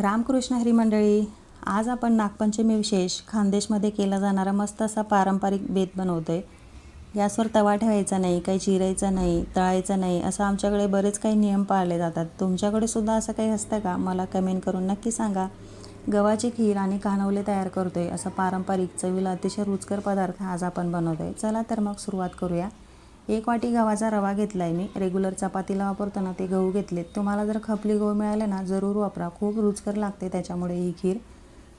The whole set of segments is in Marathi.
रामकृष्ण हरी मंडळी आज आपण नागपंचमी विशेष खानदेशमध्ये केला जाणारा मस्त असा पारंपरिक बेत बनवतो आहे गॅसवर तवा ठेवायचा नाही काही चिरायचा नाही तळायचं नाही असं आमच्याकडे बरेच काही नियम पाळले जातात. तुमच्याकडे सुद्धा असं काही असतं का? मला कमेंट करून नक्की सांगा. गव्हाची खीर आणि कानवले तयार करतो आहे असा पारंपरिक चवीला अतिशय रुचकर पदार्थ आज आपण बनवतो आहे चला तर मग सुरुवात करूया. एक वाटी गव्हाचा रवा घेतला आहे मी. रेग्युलर चपातीला वापरतो ना ते गहू घेतलेत. तुम्हाला जर खपली गहू मिळाले ना जरूर वापरा. खूप रुचकर लागते त्याच्यामुळे ही खीर.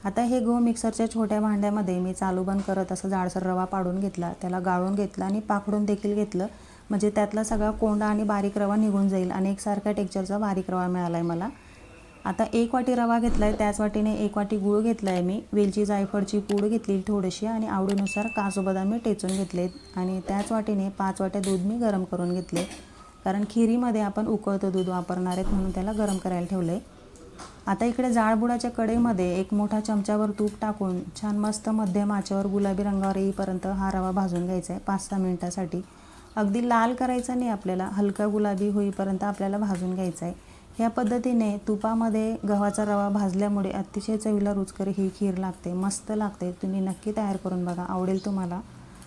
आता हे गहू मिक्सरच्या छोट्या भांड्यामध्ये मी चालू बंद करत असं जाडसर रवा पाडून घेतला. त्याला गाळून घेतला आणि पाखडून देखील घेतलं. म्हणजे त्यातला सगळा कोंडा आणि बारीक रवा निघून जाईल आणि एकसारख्या टेक्चरचा बारीक रवा मिळाला आहे मला. आता एक वाटी रवा घेतला आहे त्याच वाटीने एक वाटी गूळ घेतला आहे मी. वेलची जायफळची पूड घेतली थोडीशी आणि आवडीनुसार काजू बदाम मी टेचून घेतलेत आणि त्याच वाटीने पाच वाट्या दूध मी गरम करून घेतले. कारण खिरीमध्ये आपण उकळतं दूध वापरणार आहेत म्हणून त्याला गरम करायला ठेवलं आहे आता इकडे जाळबुडाच्या कढईमध्ये एक मोठा चमच्यावर तूप टाकून छान मस्त मध्यम आचेवर गुलाबी रंगावर येईपर्यंत हा रवा भाजून घ्यायचा आहे पाच सहा मिनटासाठी. अगदी लाल करायचा नाही आपल्याला हलका गुलाबी होईपर्यंत आपल्याला भाजून घ्यायचा आहे ह्या पद्धतीने तुपामध्ये गव्हाचा रवा भाजल्यामुळे अतिशय चवीला रुचकर ही खीर लागते मस्त लागते. तुम्ही नक्की तयार करून बघा आवडेल तुम्हाला.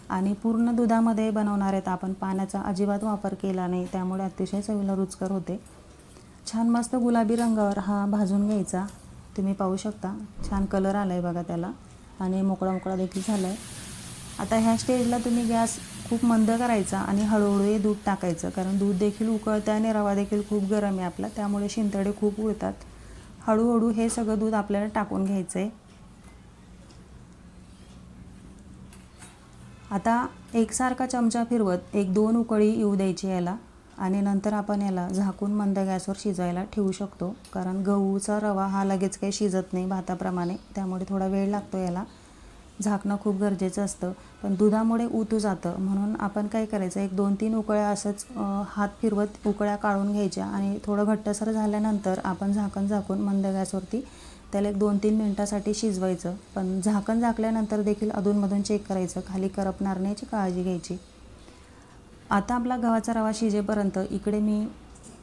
आणि पूर्ण दुधामध्ये बनवणार आहेत आपण पाण्याचा अजिबात वापर केला नाही त्यामुळे अतिशय चवीला रुचकर होते. छान मस्त गुलाबी रंगावर हा भाजून घ्यायचा. तुम्ही पाहू शकता छान कलर आला आहे बघा त्याला. आणि मोकळा मोकळा देखील झाला आहे आता ह्या स्टेजला तुम्ही गॅस खूप मंद करायचा आणि हळूहळू हे दूध टाकायचं. कारण दूध देखील उकळतं आणि रवा देखील खूप गरम आहे आपला. त्यामुळे शिंतडे खूप उडतात. हळूहळू हे सगळं दूध आपल्याला टाकून घ्यायचं आहे आता एकसारखा चमचा फिरवत एक दोन उकळी येऊ द्यायची याला. आणि नंतर आपण याला झाकून मंद गॅसवर शिजायला ठेवू शकतो. कारण गहूचा रवा हा लगेच काही शिजत नाही भाताप्रमाणे. त्यामुळे थोडा वेळ लागतो याला. झाकणं खूप गरजेचं असतं. पण दुधामुळे उतू जातं. म्हणून आपण काय करायचं एक दोन तीन उकळ्या असंच हात फिरवत उकळ्या काढून घ्यायच्या आणि थोडं घट्टसर झाल्यानंतर आपण झाकण झाकून मंद गॅसवरती त्याला एक दोन तीन मिनटासाठी शिजवायचं. पण झाकण झाकल्यानंतर देखील अधूनमधून चेक करायचं. खाली करपणार नाही याची काळजी घ्यायची. आता आपला गव्हाचा रवा शिजेपर्यंत इकडे मी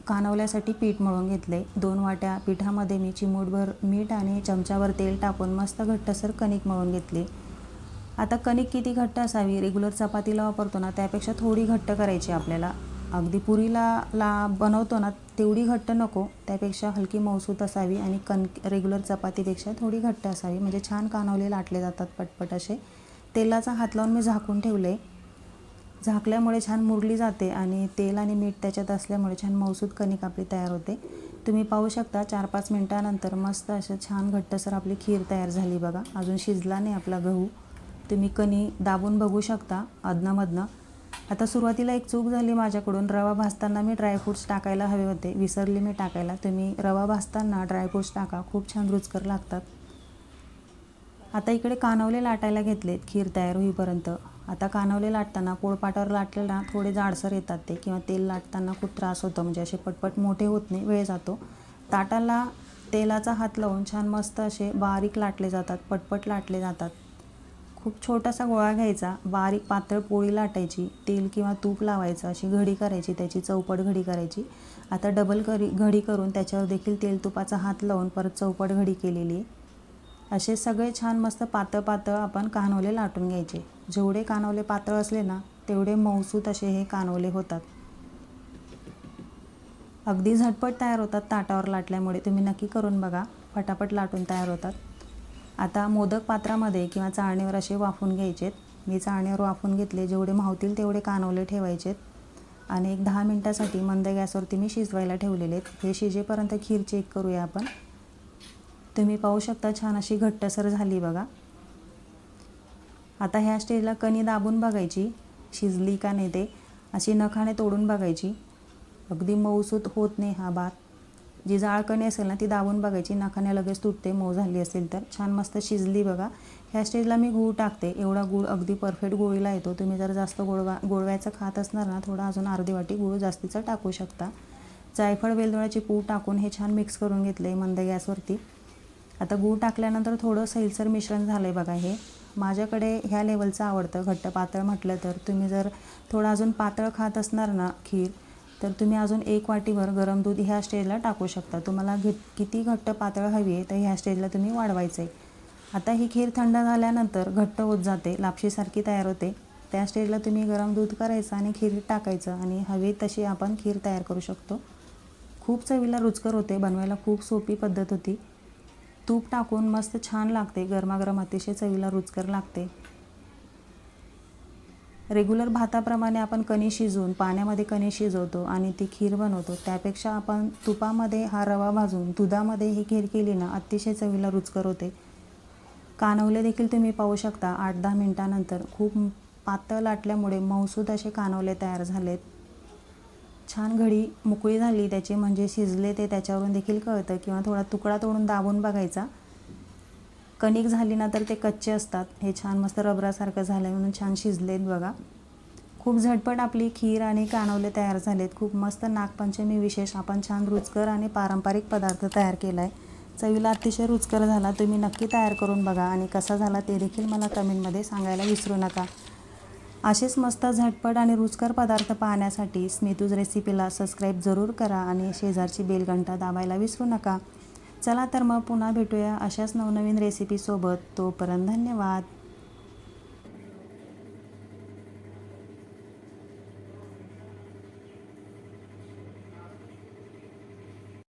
कानवल्यासाठी पीठ मळून घेतले दोन वाट्या पिठामध्ये मी चिमूटभर मीठ आणि चमच्यावर तेल टाकून मस्त घट्टसर कणिक मळून घेतली. आता कणिक किती घट्ट असावी? रेग्युलर चपातीला वापरतो ना त्यापेक्षा थोडी घट्ट करायची आपल्याला. अगदी पुरीला ला बनवतो ना तेवढी घट्ट नको त्यापेक्षा हलकी मौसूत असावी आणि कण रेग्युलर चपातीपेक्षा थोडी घट्ट असावी. म्हणजे छान कानवले लाटले जातात पटपट असे. तेलाचा हात लावून मी झाकून ठेवले झाकल्यामुळे छान मुरली जाते आणि तेल आणि मीठ त्याच्यात असल्यामुळे छान मौसूद कणिक आपली तयार होते. तुम्ही पाहू शकता चार पाच मिनटानंतर मस्त असं छान घट्टसर आपली खीर तयार झाली बघा. अजून शिजला नाही आपला गहू. तुम्ही कणी दाबून बघू शकता अधनंमधनं. आता सुरुवातीला एक चूक झाली माझ्याकडून. रवा भाजताना मी ड्रायफ्रूट्स टाकायला हवे होते. विसरले मी टाकायला. तुम्ही रवा भाजताना ड्रायफ्रूट्स टाका. खूप छान रुचकर लागतात. आता इकडे कानवले लाटायला घेतलेत. खीर तयार होईपर्यंत. आता कानवले लाटताना पोळपाटावर लाटलेला थोडे जाडसर येतात ते किंवा तेल लाटताना खूप त्रास होतो. म्हणजे असे पटपट मोठे होत नाही. वेळ जातो. ताटाला तेलाचा हात लावून छान मस्त असे बारीक लाटले जातात. पटपट लाटले जातात. खूप छोटासा गोळा घ्यायचा बारीक पातळ पोळी लाटायची तेल किंवा तूप लावायचं अशी घडी करायची त्याची चौपट घडी करायची. आता डबल करी घडी करून त्याच्यावर देखील तेल तुपाचा हात लावून परत चौपट घडी केलेली आहे. असे सगळे छान मस्त पातळ पातळ आपण कानवले लाटून घ्यायचे. जेवढे कानवले पातळ असले ना तेवढे मौसूत असे हे कानवले होतात. अगदी झटपट तयार होतात ताटावर लाटल्यामुळे. तुम्ही नक्की करून बघा. फटाफट लाटून तयार होतात. आता मोदक पात्रामध्ये किंवा चाळणीवर असे वाफून घ्यायचेत. मी चाळणीवर वाफून घेतले जेवढे मावतील तेवढे कानवले ठेवायचेत. आणि एक दहा मिनटासाठी मंद गॅसवरती मी शिजवायला ठेवलेले आहेत. हे शिजेपर्यंत खीर चेक करूया आपण. तुम्ही पाहू शकता छान अशी घट्टसर झाली बघा. आता ह्या स्टेजला कणी दाबून बघायची शिजली का नाही ते अशी नखाने तोडून बघायची. अगदी मऊसूत होत नाही हा भात जी जाळ कणी असेल ना ती दाबून बघायची. नखाने लगेच तुटते मऊ झाली असेल तर. छान मस्त शिजली बघा. ह्या स्टेजला मी गूळ टाकते. एवढा गूळ अगदी परफेक्ट गोळीला येतो. तुम्ही जर जास्त गोळवा गोळव्याचं खात असणार ना थोडा अजून अर्धी वाटी गूळ जास्तीचा टाकू शकता. जायफळ वेलदोळ्याची पूड टाकून हे छान मिक्स करून घेतलं आहे मंद गॅसवरती. आता गूळ टाकल्यानंतर थोडं सैलसर मिश्रण झालं आहे बघा हे. माझ्याकडे ह्या लेवलचं आवडतं. घट्ट पातळ म्हटलं तर. तुम्ही जर थोडं अजून पातळ खात असणार ना खीर तर तुम्ही अजून एक वाटीभर गरम दूध ह्या स्टेजला टाकू शकता. तुम्हाला घि किती घट्ट पातळ हवी आहे तर ह्या स्टेजला तुम्ही वाढवायचं आहे आता ही खीर थंड झाल्यानंतर घट्ट होत जाते लापशीसारखी तयार होते. त्या स्टेजला तुम्ही गरम दूध करायचं आणि खीर टाकायचं आणि हवी तशी आपण खीर तयार करू शकतो. खूप चवीला रुचकर होते बनवायला खूप सोपी पद्धत होती. तूप टाकून मस्त छान लागते गरमागरम अतिशय चवीला रुचकर लागते. रेग्युलर भाताप्रमाणे आपण कणी शिजवून पाण्यामध्ये कणी शिजवतो आणि ती खीर बनवतो. त्यापेक्षा आपण तुपामध्ये हा रवा भाजून दुधामध्ये ही खीर केली ना अतिशय चवीला रुचकर होते. कानवले देखील तुम्ही पाहू शकता. आठ दहा मिनटानंतर खूप पातळ लाटल्यामुळे मऊसूद असे कानवले तयार झालेत. छान घडी मोकळी झाली. त्याची म्हणजे शिजले ते त्याच्यावरून देखील कळतं. किंवा थोडा तुकडा तोडून दाबून बघायचा. कणिक झाली ना तर ते कच्चे असतात. हे छान मस्त रबरासारखं झालं आहे म्हणून छान शिजलेत बघा. खूप झटपट आपली खीर आणि कानवले तयार झालेत. खूप मस्त नागपंचमी विशेष. आपण छान रुचकर आणि पारंपरिक पदार्थ तयार केला आहे चवीला अतिशय रुचकर झाला. तुम्ही नक्की तयार करून बघा आणि कसा झाला ते देखील मला कमेंटमध्ये सांगायला विसरू नका. असेच मस्त झटपट आणि रुचकर पदार्थ पाहण्यासाठी स्मितूज रेसिपीला सबस्क्राईब जरूर करा आणि शेजारची बेलघंटा दाबायला विसरू नका. चला तर मग पुन्हा भेटूया अशाच नवनवीन रेसिपीसोबत तोपर्यंत धन्यवाद.